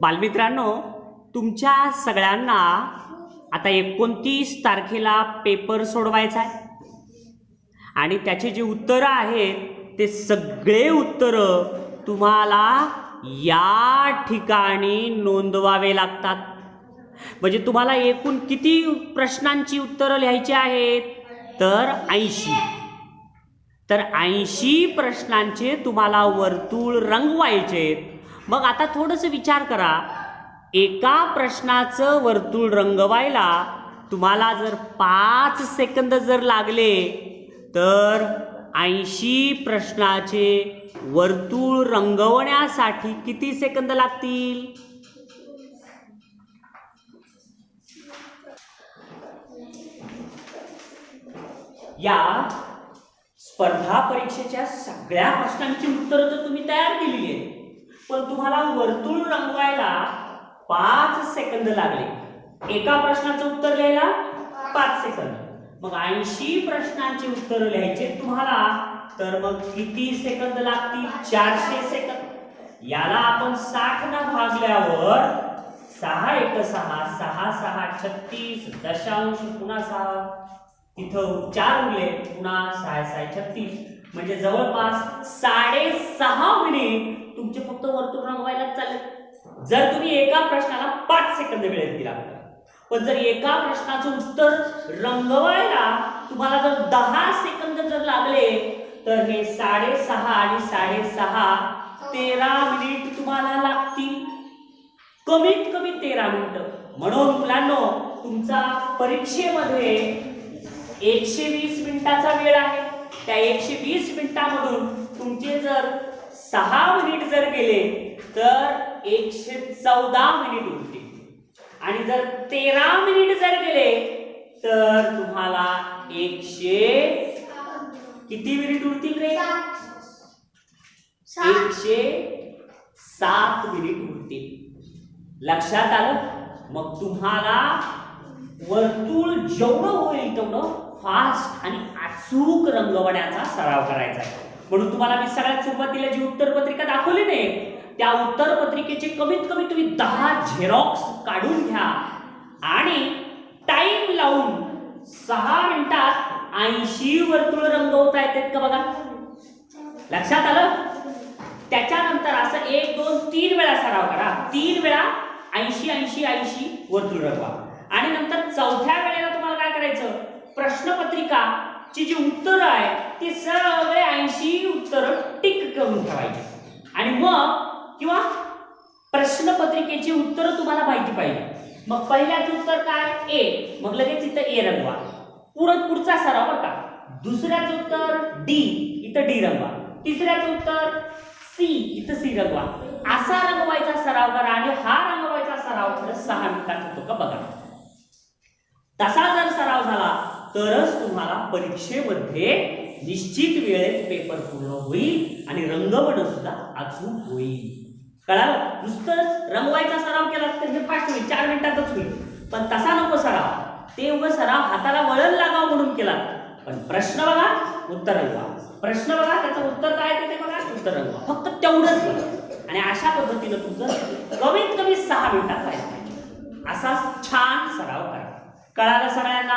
बालमित्रांनो तुमच्या सगळ्यांना आता एकोणतीस तारखेला पेपर सोडवायचा आहे. आणि त्याचे जे उत्तरं आहेत ते सगळे उत्तरं तुम्हाला या ठिकाणी नोंदवावे लागतात. म्हणजे तुम्हाला एकूण किती प्रश्नांची उत्तरं लिहायची आहेत? तर ऐंशी. तर ऐंशी प्रश्नांचे तुम्हाला वर्तुळ रंगवायचे मग आता थोडंसं विचार करा. एका प्रश्नाचं वर्तुळ रंगवायला तुम्हाला जर पाच सेकंद जर लागले तर ऐंशी प्रश्नाचे वर्तुळ रंगवण्यासाठी किती सेकंद लागतील? या स्पर्धा परीक्षेच्या सगळ्या प्रश्नांची उत्तरं तर तुम्ही तयार पण तुम्हाला वर्तुळ रंगवायला पाच सेकंद लागले. एका प्रश्नाचं उत्तर लिहायला पाच सेकंद मग ऐंशी प्रश्नांची उत्तर लिहायचे तुम्हाला तर मग किती सेकंद लागतील? चारशे सेकंद याला आपण साठ न भागल्यावर सहा एक सहा सहा सहा छत्तीस दशांश पुन्हा सहा. तिथं चार उरले पुन्हा सहा सहा छत्तीस. म्हणजे जवळपास साडेसहा मिनिट तुमचे फक्त वर्तुळ रंगवायला चालेल. जर तुम्ही एका प्रश्नाला पाच सेकंद वेळेत दिला. पण जर एका प्रश्नाचं उत्तर रंगवायला तुम्हाला जर दहा सेकंद जर लागले तर हे साडेसहा आणि साडेसहा तेरा मिनिट तुम्हाला लागतील. कमीत कमी तेरा मिनिट. म्हणून मुलांनो तुमचा परीक्षेमध्ये एकशे वीस मिनिटाचा वेळ आहे. त्या एकशे वीस मिनिटामधून तुमचे जर सहा गेले तर एकशे चौदा मिनिट उरतील आणि जर तेरा मिनिट जर गेले तर तुम्हाला एकशे किती मिनिट उरतील रे? एकशे सात मिनिट उरतील. लक्षात आलं? मग तुम्हाला वर्तुळ जेवढं होईल तेवढं फास्ट आणि अचूक रंगवण्याचा सराव करायचा आहे. म्हणून तुम्हाला मी सगळ्यात सुरुवातीला जी उत्तरपत्रिका दाखवली नाही त्या उत्तर पत्रिकेचे कमीत कमी तुम्ही दहा झेरॉक्स काढून घ्या. आणि टाइम लावून सहा मिनिटात ऐंशी वर्तुळ रंगवता येतात का बघा? लक्षात आलं? त्याच्यानंतर असं एक दोन तीन वेळा सराव करा. तीन वेळा ऐंशी ऐंशी ऐंशी वर्तुळ रंगवा. आणि नंतर चौथ्या वेळेला तुम्हाला काय करायचं? प्रश्नपत्रिका ची जी उत्तरं आहे ती सगळे ऐंशी उत्तरं टिक करून ठेवायची. आणि मग किंवा प्रश्नपत्रिकेची उत्तरं तुम्हाला माहिती पाहिजे. मग पहिल्याचं उत्तर काय? ए. मग लगेच इथं ए रंगवा. पुढं पुढचा सराव बरं का. दुसऱ्याचं उत्तर डी. इथं डी रंगवा. तिसऱ्याचं उत्तर सी. इथं सी रंगवा. असा रंगवायचा सराव करा आणि हा रंगवायचा सराव खरं सहा मिनिटात होतो का बघा. तसा जर सराव झाला तरच तुम्हाला परीक्षेमध्ये निश्चित वेळेत पेपर पूर्ण होईल आणि रंगवणं सुद्धा अचूक होईल. कळालं? नुसतंच रंगवायचा सराव केला तर हे फास्ट होईल चार मिनिटातच होईल. पण तसा नको सराव. ते सराव हाताला वळण लागावं म्हणून केला. पण प्रश्न बघा उत्तर रंगवा. प्रश्न बघा त्याचं उत्तर काय ते बघा उत्तर रंगवा. फक्त तेवढंच बघा आणि अशा पद्धतीनं तुमचं कमीत कमी सहा मिनिटात व्हायला पाहिजे. असा छान सराव करा. कळालं सगळ्यांना